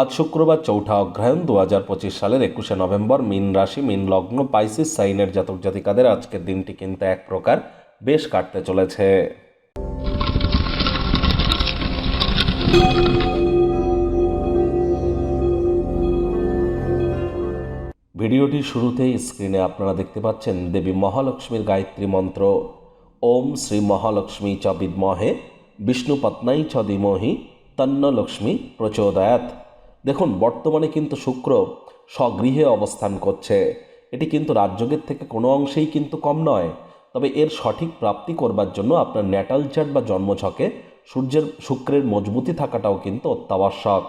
আজ শুক্রবার চৌঠা অগ্রহায়ণ দু হাজার পঁচিশ সালের একুশে নভেম্বর মিন রাশি, মিন লগ্ন, পাইসিস, সাইনের জাতক জাতিকাদের আজকের দিনটি কিন্তু এক প্রকার বেশ কাটতে চলেছে। ভিডিওটির শুরুতেই স্ক্রিনে আপনারা দেখতে পাচ্ছেন দেবী মহালক্ষ্মীর গায়ত্রী মন্ত্র। ওম শ্রী মহালক্ষ্মী চ বিদ্মহে, বিষ্ণু পত্নাই চ ধীমহি, তন্ন লক্ষ্মী প্রচোদয়াত দেখুন, বর্তমানে কিন্তু শুক্র স্বগৃহে অবস্থান করছে। এটি কিন্তু রাজযোগের থেকে কোনো অংশেই কিন্তু কম নয়। তবে এর সঠিক প্রাপ্তি করবার জন্য আপনার ন্যাটাল চার্ট বা জন্মছকে সূর্যের, শুক্রের মজবুতি থাকাটাও কিন্তু অত্যাবশ্যক।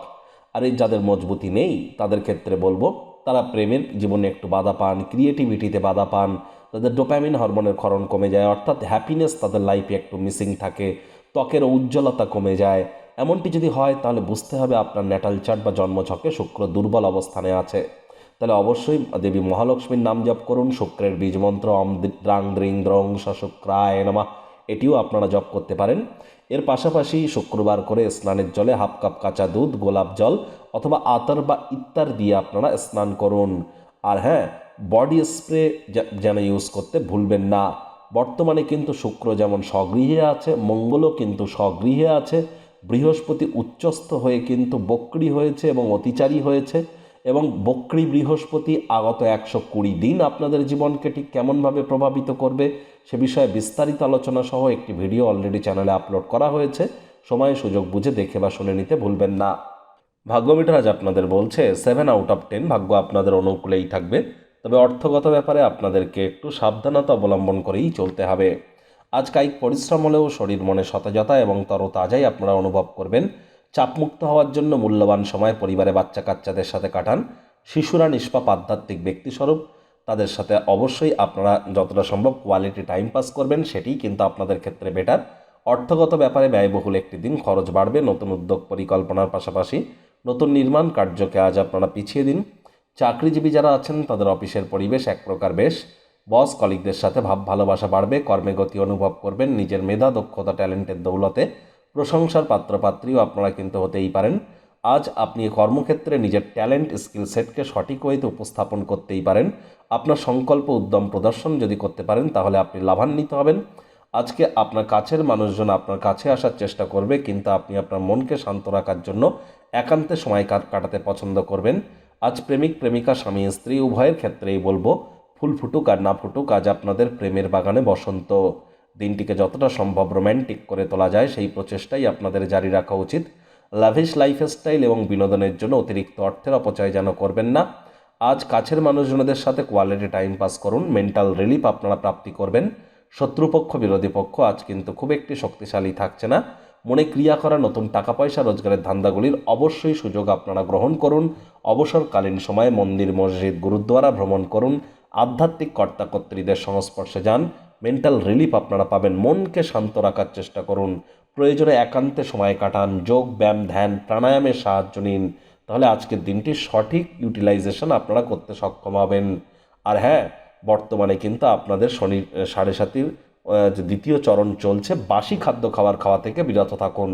আর এই যাদের মজবুতি নেই, তাদের ক্ষেত্রে বলব, তারা প্রেমের জীবনে একটু বাধা পান ক্রিয়েটিভিটিতে বাধা পান, তাদের ডোপামিন হরমোনের ক্ষরণ কমে যায়, অর্থাৎ হ্যাপিনেস তাদের লাইফে একটু মিসিং থাকে ত্বকের উজ্জ্বলতা কমে যায়। এমনটি যদি হয়, তাহলে বুঝতে হবে আপনার ন্যাটাল চার্ট বা জন্মছকে শুক্র দুর্বল অবস্থানে আছে। তাহলে অবশ্যই দেবী মহালক্ষ্মীর নাম জপ করুন। শুক্রের বীজ মন্ত্র অম দ্রাং দ্রিং দ্রং শুক্রায় নমা। এটিও আপনারা জপ করতে পারেন। এর পাশাপাশি শুক্রবার করে স্নানের জলে হাফ কাপ কাঁচা দুধ, গোলাপ জল অথবা আতর বা ইত্যার দিয়ে আপনারা স্নান করুন। আর হ্যাঁ বডি স্প্রে যেন ইউজ করতে ভুলবেন না। বর্তমানে কিন্তু শুক্র যেমন স্বগৃহে আছে, মঙ্গলও কিন্তু স্বগৃহে আছে। বৃহস্পতি উচ্চস্থ হয়ে কিন্তু বক্রি হয়েছে এবং অতিচারী হয়েছে এবং বক্রি বৃহস্পতি আগত একশো কুড়ি দিন আপনাদের জীবনকে ঠিক কেমনভাবে প্রভাবিত করবে সে বিষয়ে বিস্তারিত আলোচনা সহ একটি ভিডিও অলরেডি চ্যানেলে আপলোড করা হয়েছে। সময় সুযোগ বুঝে দেখে বা শুনে নিতে ভুলবেন না। ভাগ্যমিটার আজ আপনাদের বলছে সেভেন আউট অফ টেন ভাগ্য আপনাদের অনুকূলেই থাকবে। তবে অর্থগত ব্যাপারে আপনাদেরকে একটু সাবধানতা অবলম্বন করেই চলতে হবে। আজ কায়িক পরিশ্রম হলেও শরীর মনে সতেজতা এবং তরতাজাই আপনারা অনুভব করবেন। চাপমুক্ত হওয়ার জন্য মূল্যবান সময় পরিবারে বাচ্চা কাচ্চাদের সাথে কাটান। শিশুরা নিষ্পাপ আধ্যাত্মিক ব্যক্তিস্বরূপ। তাদের সাথে অবশ্যই আপনারা যতটা সম্ভব কোয়ালিটি টাইম পাস করবেন, সেটিই কিন্তু আপনাদের ক্ষেত্রে বেটার অর্থগত ব্যাপারে ব্যয়বহুল একটি দিন, খরচ বাড়বে, নতুন উদ্যোগ পরিকল্পনার পাশাপাশি নতুন নির্মাণ কার্যকে আজ আপনারা পিছিয়ে দিন। চাকরিজীবী যারা আছেন, তাদের অফিসের পরিবেশ এক প্রকার বেশ। বস, কলিগদের সাথে ভাব, ভালোবাসা বাড়বে, কর্মে গতি অনুভব করবেন, নিজের মেধা, দক্ষতা, ট্যালেন্টের দৌলতে। প্রশংসার পাত্রপাত্রীও আপনারা কিন্তু হতেই পারেন। আজ আপনি কর্মক্ষেত্রে নিজের ট্যালেন্ট, স্কিল সেটকে সঠিক ওয়েতে উপস্থাপন করতেই পারেন। আপনার সংকল্প, উদ্যম, প্রদর্শন যদি করতে পারেন, তাহলে আপনি লাভান্বিত হবেন। আজকে আপনার কাছের মানুষজন আপনার কাছে আসার চেষ্টা করবে, কিন্তু আপনি আপনার মনকে শান্ত রাখার জন্য একান্তে সময় কাটাতে পছন্দ করবেন। আজ প্রেমিক, প্রেমিকা, স্বামী, স্ত্রী, উভয়ের ক্ষেত্রেই বলব ফুল ফুটুক আর না ফুটুক, আজ আপনাদের প্রেমের বাগানে বসন্ত। দিনটিকে যতটা সম্ভব রোম্যান্টিক করে তোলা যায়, সেই প্রচেষ্টাই আপনাদের জারি রাখা উচিত। লাভিশ লাইফস্টাইল এবং বিনোদনের জন্য অতিরিক্ত অর্থের অপচয় যেন করবেন না। আজ কাছের মানুষজনদের সাথে কোয়ালিটি টাইম পাস করুন, মেন্টাল রিলিফ আপনারা প্রাপ্তি করবেন। শত্রুপক্ষ, বিরোধী পক্ষ, আজ কিন্তু খুব একটি শক্তিশালী থাকছে না। মনে ক্রিয়া করা, নতুন টাকা পয়সা রোজগারের ধান্দাগুলির অবশ্যই সুযোগ আপনারা গ্রহণ করুন। অবসরকালীন সময়ে মন্দির, মসজিদ, গুরুদ্বারা ভ্রমণ করুন। আধ্যাত্মিক কর্তাকর্ত্রীদের সংস্পর্শে যান। মেন্টাল রিলিফ আপনারা পাবেন। মনকে শান্ত রাখার চেষ্টা করুন। প্রয়োজনে একান্তে সময় কাটান। যোগ, ব্যায়াম, ধ্যান, প্রাণায়ামের সাহায্য নিন। তাহলে আজকের দিনটি সঠিক ইউটিলাইজেশন আপনারা করতে সক্ষম হবেন। আর হ্যাঁ বর্তমানে কিন্তু আপনাদের শনি, সাড়ে সাতির যে দ্বিতীয় চরণ চলছে, বাসি খাদ্য খাবার খাওয়া থেকে বিরত থাকুন।